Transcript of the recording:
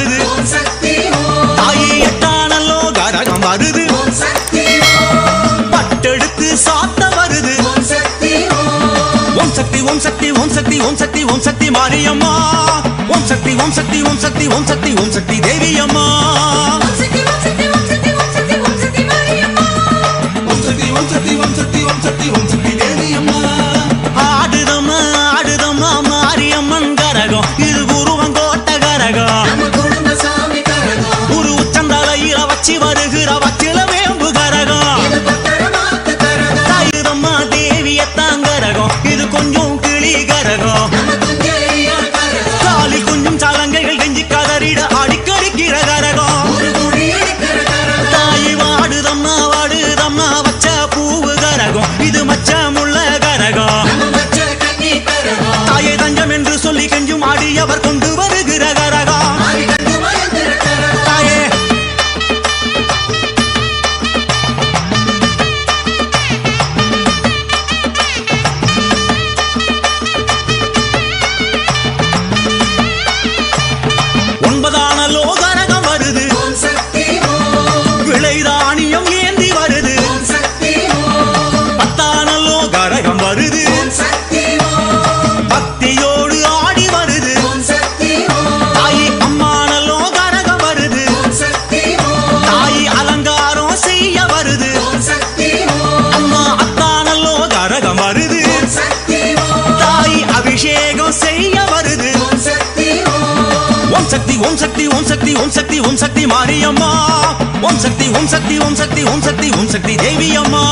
வருது. தாயே எட்டானல்லோ கரகம் வருது. பட்டெடுத்து சாத்த வருது. ஓம் சக்தி ஓம் சக்தி ஓம் சக்தி ஓம் சக்தி ஓம் சக்தி மாரியம்மா. ஓம் சக்தி ஓம் சக்தி ஓம் சக்தி ஓம் சக்தி ஓம் சக்தி தேவி அம்மா llevar சக்தி ஓம் சக்தி ஓம் சக்தி ஓம் சக்தி ஓம் சக்தி மாரியம்மா. ஓம் சக்தி ஓம் சக்தி ஓம் சக்தி ஓம் சக்தி ஓம் சக்தி தேவி அம்மா